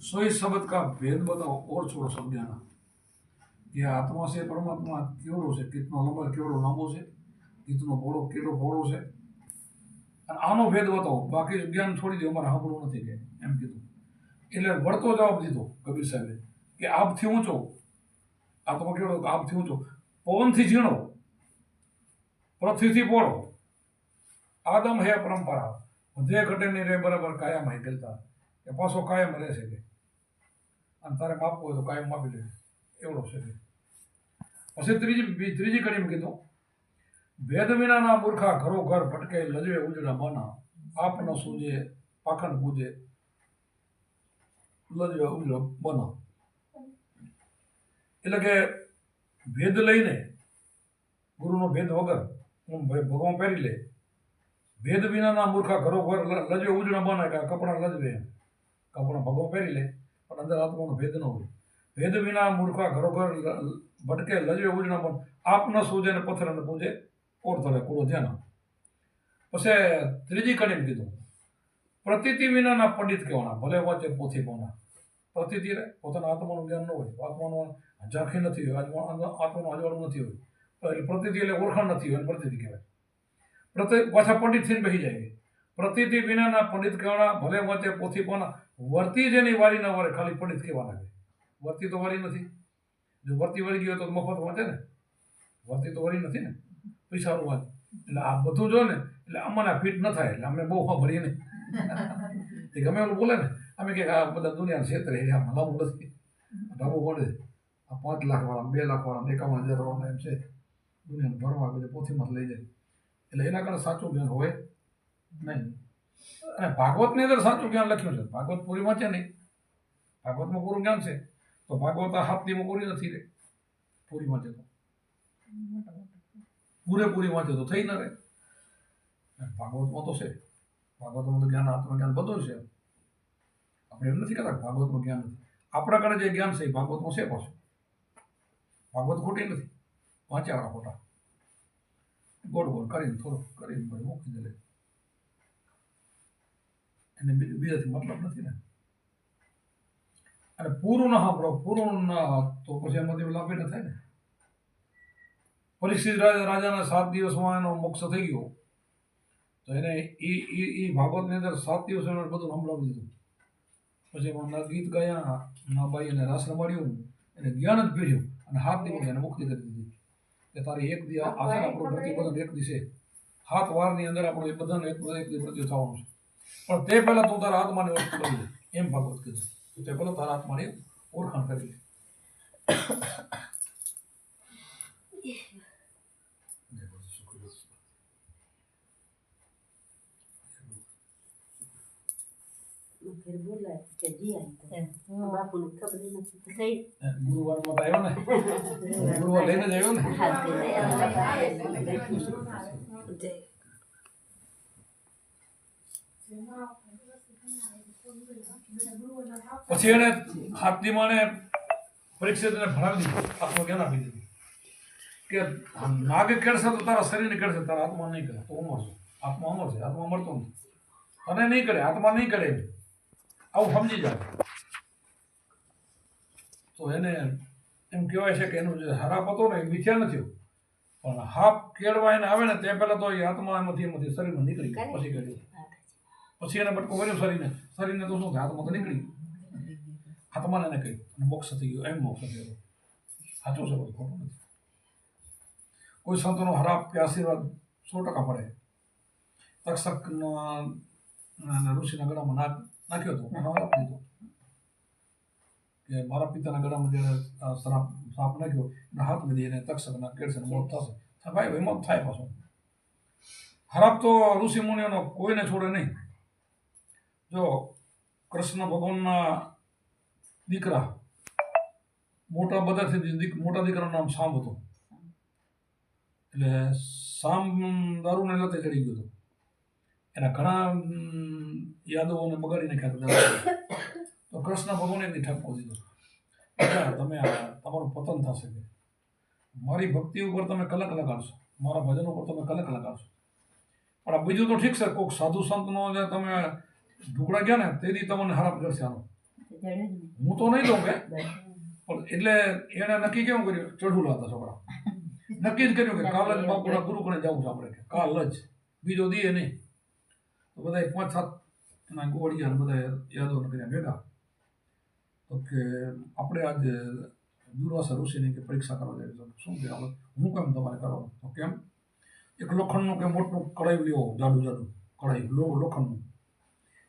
सोई शब्द का भेद बताओ और छोड़ो सब जाना कि आत्मा से परमात्मा केवड़ो से कितनो लंबर केवड़ो લાંબો છે? कितनो બોળો કેવડો બોળો છે? અને આનો ભેદ બતાવો. બાકી જ્ઞાન થોડી દો, અમારે સાંભળવું નથી કે. એમ કીધું. એટલે વળતો જવાબ દીધો કબીર સાહેબે, કે આપથી ઊંચો. આત્મા કેવડો? આપથી ઊંચો. પવનથી ઝીણો. પૃથ્વીથી પોળો આદમ હે પરંપરા. વધે ઘટે ની રે બરાબર કાયમ હે ગલતા કે પાછો કાયમ રહેશે કે. અને તારે માપવું હોય તો કાયમ માપી લે. એવડો છે પછી ત્રીજી ત્રીજી કડીમાં કીધું. ભેદ વિનાના મૂર્ખા ઘરો ઘર ભટકે લજવે ઉજળા બના. આપ ન સૂજે, પાખંડ પૂજે લજવે ઉજળા બના. એટલે કે ભેદ લઈને ગુરુનો ભેદ વગર હું ભગવાન પહેરી લે. ભેદ વિનાના મૂર્ખા ઘરો ઘર લજવે ઉજળા બના કે કપડાં લજવે કપડાં ભગવાન પહેરી લે. પણ અંદર આત્માનો ભેદ ન હોય. ભેદ વિના મૂર્ખા ઘરો ઘર લ- લ- ભટકે લજવે ઉજણા પણ આપ ન સૂજે ને પથ્થર ને પૂજે. ઓર તળે કૂડો ધ્યાન પછી ત્રીજી કડીમાં કીધું. પ્રતિતિ વિનાના પંડિત કહેવાના, ભલે વાંચે પોથી કોના. પ્રતિતિ રે, પોતાના આત્માનું જ્ઞાન ન હોય. આત્માનું ઝાંખી નથી હોય, આત્મા આત્માનું અજવાળું નથી હોય. એટલે પ્રતિતિ એટલે ઓળખાણ નથી હોય પ્રતીતિ કહેવાય. પ્રતિ, પાછા પંડિત થઈને બેસી જાય. પ્રતિતિ વિનાના પંડિત કહેવાના, ભલે વાંચે પોથી કોના. વર્તી જેની વારી ના વરે ખાલી પંડિત કહેવાના છે વર્તી તો વારી નથી. જો વર્તી વળી ગયો તો મફત વાંચે ને. વર્તી તો વળી નથી ને. પૈસાનું વાંચે એટલે આ બધું જો ને એટલે અમારા ફિટ ન થાય. એટલે અમે બહુ ભરીએ નહીં. એ ગમે એવું બોલે ને અમે કે આ બધા દુનિયાના ક્ષેત્રે એટલે આમાં લાવવું નથી. લાવવું પડે. આ પાંચ લાખ વાળા બે લાખ વાળા એકાવન હજાર વાળા એમ છે. દુનિયાને ભરવા બધે પોથીમાં લઈ જાય. એટલે એના કારણે સાચું જ્ઞાન હોય નહીં. અને ભાગવતની અંદર સાચું જ્ઞાન લખ્યું છે. ભાગવત પૂરી વાંચે નહીં. ભાગવતમાં પૂરું જ્ઞાન છે. તો ભાગવત આ હાથનીમાં પૂરી નથી રે. પૂરી વાંચે તો. પૂરેપૂરી વાંચે તો થઈ ન રહે. ભાગવતમાં તો છે. ભાગવતમાં તો જ્ઞાન આત્મજ્ઞાન બધું છે. આપણે એમ નથી કહેતા ભાગવતમાં જ્ઞાન નથી. આપણા કારણે જે જ્ઞાન છે એ ભાગવતમાં છે પાછું. ભાગવત ખોટી નથી. વાંચ્યા ખોટા. ગોળ ગોળ કરીને થોડુંક કરીને મૂકી દે એને બીજાથી મતલબ નથી ને અને પૂરું ના સાંભળો પૂરું ના તો પછી એમાંથી લાભ ન થાય ને પરિસ્થિત રાજા રાજાના સાત દિવસમાં એનો મોક્ષ થઈ ગયો તો એને એ એ એ ભાગવતની અંદર સાત દિવસ એને બધું સંભળાવી દીધું પછી ના ગીત ગાયા ના ભાઈ એને રાસ રમાડ્યું એને જ્ઞાન જ પીડ્યું અને હાથ દિવસ એને મુક્તિ કરી દીધી કે તારી એક દિવસ આખા આપણું પ્રતિબંધન એક દિવસે હાથ વારની અંદર આપણું એ બધાને એક એક દી મૃત્યુ થવાનું છે પણ તે પહેલાં તું તારા આત્માને ઓળખ કરી લે એમ ભાગવત કીધું તે પહેલાં તારા આત્માને ઓળખાણ કરી લે ગુરુવાર લઈને જ આવ્યો ને પછી એને હાથની માને પરીક્ષિત ભણાવી દીધું. આત્મજ્ઞાન આપી દીધું. કે નાગે કેળશે તો તારા શરીરને કેળશે તારા આત્મા નહીં કરે. તો અમર છે. આત્મા અમર છે. આત્મા મરતો નથી. તને નહીં કરે આત્મા નહીં કરે. આવું સમજી જાય. તો એને એમ કહેવાય છે કે એનું જે હરાપ હતો ને એ મિથ્યા નથી પણ હાપ કેળવા એને આવે ને તે પહેલાં તો એ આત્મા એમાંથી એમાંથી શરીરમાં નીકળી ગયો. પછી કરી પછી એને બટકો કર્યો શરીરને. શરીરને તો શું હાથમાં તો નીકળી હાથમાં એને કહ્યું. અને મોક્ષ થઈ ગયો. એમ મોક્ષ થયો સાચું છે બધું, ખોટું નથી. કોઈ સંતોનો હરાપ કે આશીર્વાદ સો ટકા પડે તક્ષકના ઋષિના ગળામાં નાક નાખ્યો હતો. હરાપ દીધો. કે મારા પિતાના ગળામાં જ્યારે શ્રાપ સાપ નાખ્યો, એના હાથ બધી એને તક્ષકના કેળશે મોત થશે. ભાઈ એમાં થાય પાછો. હરાપ તો ઋષિ મુનિઓનો, કોઈને છોડે નહીં. જો કૃષ્ણ ભગવાનના દીકરા મોટા બધાથી મોટા દીકરાનું નામ સાંબ હતું. એટલે સામ દારૂને લતે ચડી ગયો હતો. એના ઘણા યાદવોને બગાડી નાખ્યા તો કૃષ્ણ ભગવાને એની ઠપકો દીધો "બેટા, તમે તમારું પતન થશે કે? મારી ભક્તિ ઉપર તમે કલક લગાડશો. મારા ભજન ઉપર તમે કલક લગાડશો. પણ આ બીજું તો ઠીક છે કોઈક સાધુ સંતનો જે તમે ઢુકડા ગયા ને? તેથી તમને હરાપ કરશે આનો હું તો નહીં દઉં કે? પણ એટલે એણે નક્કી કેવું કર્યું? ચઢું લાવતા છોકરા. નક્કી જ કર્યું કે કાલ જ બાપુના ગુરુ કરીને જવું છે આપણે કે કાલ જ. બીજો દીએ નહીં. તો બધા પાંચ સાત એના ગોળિયા બધા યાદો કર્યા ભેગા. તો કે આપણે આજ દુર્વાસા ઋષિની કે પરીક્ષા કરવા જાય તો શું કે હું કેમ તમારે કરવાનું? તો કેમ? એક લોખંડનું કે મોટું કડાઈ લ્યો જાડું જાડું કડાઈ લો લોખંડનું.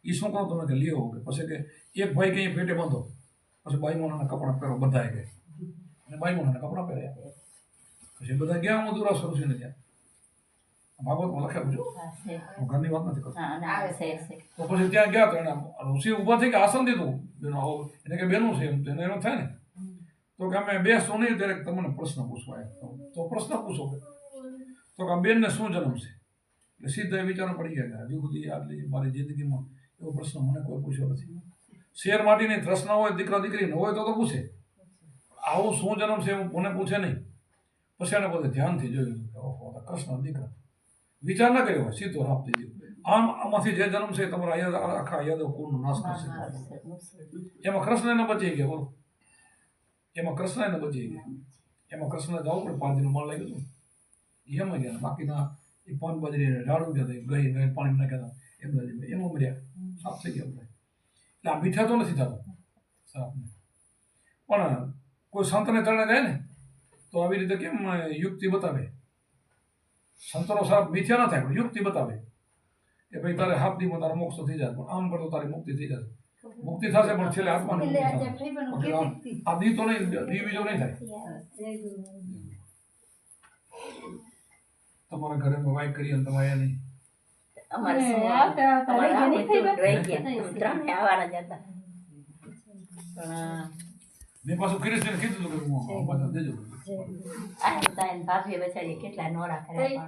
એ શું કરો તમે કે લ્યો કે પછી કે એક ભાઈ કંઈ પેટે બાંધો. પછી બાઈમોનાના કપડાં પહેરો બધાએ કે. અને બાઈમોનાના કપડાં પહેર્યા પછી બધા ગયા હું દુરાસર ને ત્યાં ભાગવતમાં લખેલું છું હા. છે. હું ઘરની વાત નથી કરતો. હા અને છે છે. તો પછી ત્યાં ગયા તો એને ઋષિ ઊભા થઈ કે આસન દીધું. બેનો આવો એને કે બેનું છે એમ તો એને એમ થાય ને. તો કે અમે બેસો નહીં ત્યારે તમને પ્રશ્ન પૂછવા તો તો પ્રશ્ન પૂછો કે. તો કે આ બેનને શું જન્મ છે? એટલે સીધા એ વિચારો પડી ગયા કે હજુ સુધી આટલી મારી જિંદગીમાં એવો પ્રશ્ન મને કોઈ પૂછ્યો નથી. શેર માટીની તૃષ્ણા હોય દીકરા દીકરી ન હોય તો તો પૂછે. આવું શું જન્મ છે એવું મને પૂછે નહીં. પછી એને બધે ધ્યાનથી જોયું. ઓહો કૃષ્ણ દીકરા. વિચાર ના કર્યો હોય સીધો રાપ થઈ ગયો. આમ આમાંથી જે જન્મ છે તમારા યાદ આખા યાદવ કુળનો નાશ કરશે. એમાં કૃષ્ણ એને બચી ગયા બોલો. એમાં કૃષ્ણ એને બચી ગયા. એમાં કૃષ્ણ જવું પડે પાંચનું મન લાગ્યું ગયું એમાં ગયા બાકીના એ પાન બાજરી ઢાળું ગયા હતા ગઈ ગઈ પાણી નાખ્યા હતા એમ એમાં મર્યા. સાફ થઈ ગયા એટલે આ મીઠા તો નથી થતો. સાફ પણ કોઈ સંતને તળે જાય ને તો આવી રીતે કેમ યુક્તિ બતાવે? સંતનો સાપ મીઠા ના થાય પણ યુક્તિ બતાવે. કે ભાઈ તારે હાફ દીમાં તારો મોક્ષ થઈ જાય પણ આમ કરતો તારી મુક્તિ થઈ જશે મુક્તિ થશે પણ છેલ્લે આત્માની મુક્તિ થશે આ દી તો નહીં દી બીજો નહીં થાય. તમારા ઘરે વાઈ કરી અને તમારે નહીં અમારે ત્રણે આવવાના જ હતા. પણ મેં પાછું કિરીશને કીધું હતું કે હું દેજો. આ તારી ભાભી બચારી કેટલા નોરા કર્યા પણ.